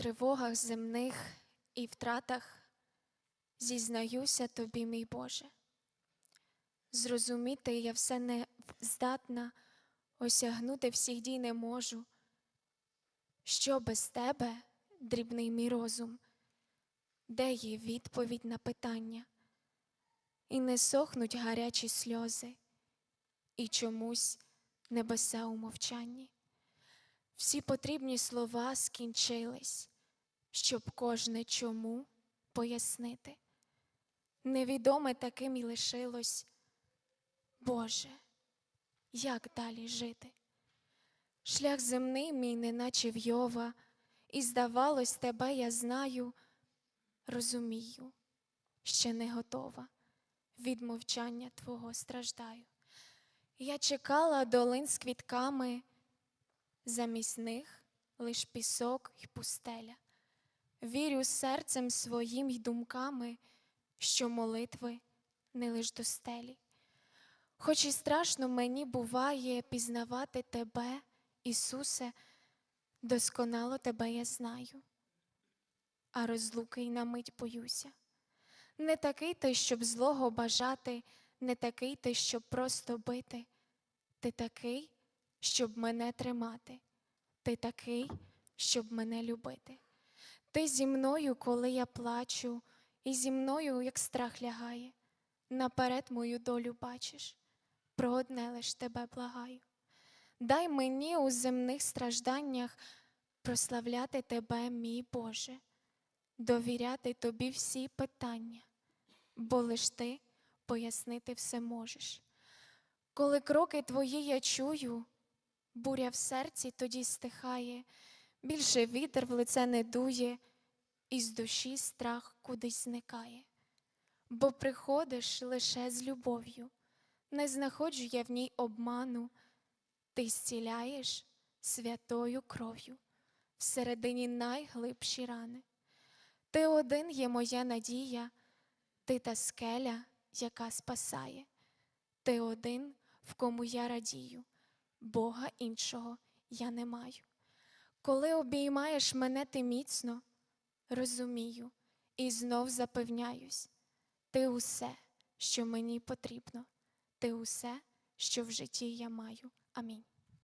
тривогах земних і втратах зізнаюся тобі, мій Боже. Зрозуміти я все не здатна, осягнути всіх дій не можу. Що без тебе, дрібний мій розум, де є відповідь на питання? І не сохнуть гарячі сльози, і чомусь небеса у мовчанні. Всі потрібні слова скінчились, щоб кожне чому пояснити. Невідоме таким і лишилось, Боже, як далі жити? Шлях земний мій, неначе вйова, і здавалось, тебе я знаю, розумію, ще не готова, від мовчання Твого страждаю. Я чекала долин з квітками, замість них лиш пісок й пустеля. Вірю серцем своїм й думками, що молитви не лиш до стелі. Хоч і страшно мені буває пізнавати тебе, Ісусе, досконало тебе я знаю, а розлуки й на мить боюся. Не такий ти, щоб злого бажати, не такий ти, щоб просто бити. Ти такий, щоб мене тримати, ти такий, щоб мене любити. Ти зі мною, коли я плачу, і зі мною, як страх лягає, наперед мою долю бачиш, про одне лиш тебе благаю. Дай мені у земних стражданнях прославляти тебе, мій Боже, довіряти тобі всі питання, бо лиш ти пояснити все можеш. Коли кроки твої я чую, буря в серці тоді стихає, більше вітер в лице не дує, і з душі страх кудись зникає. Бо приходиш лише з любов'ю, не знаходжу я в ній обману, ти зціляєш святою кров'ю всередині найглибші рани. Ти один є моя надія, ти та скеля, яка спасає. Ти один, в кому я радію, Бога іншого я не маю. Коли обіймаєш мене ти міцно, розумію і знов запевняюсь, ти усе, що мені потрібно, ти усе, що в житті я маю. Амінь.